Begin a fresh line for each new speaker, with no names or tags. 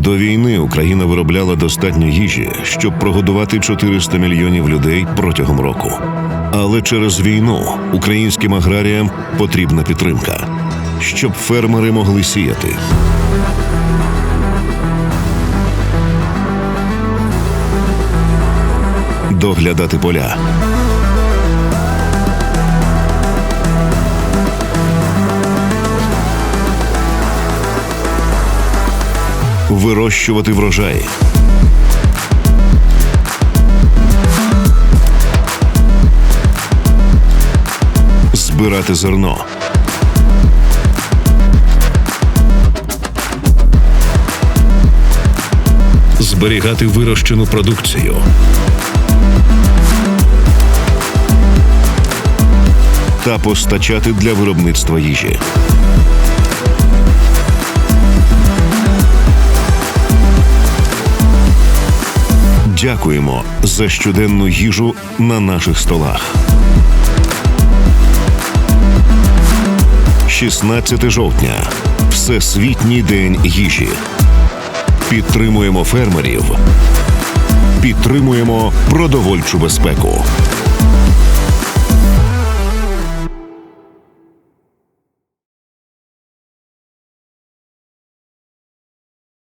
До війни Україна виробляла достатньо їжі, щоб прогодувати 400 мільйонів людей протягом року. Але через війну українським аграріям потрібна підтримка, щоб фермери могли сіяти, доглядати поля, вирощувати врожай. Збирати зерно. Зберігати вирощену продукцію. Та постачати для виробництва їжі. Дякуємо за щоденну їжу на наших столах. 16 жовтня Всесвітній день їжі. Підтримуємо фермерів. Підтримуємо продовольчу безпеку.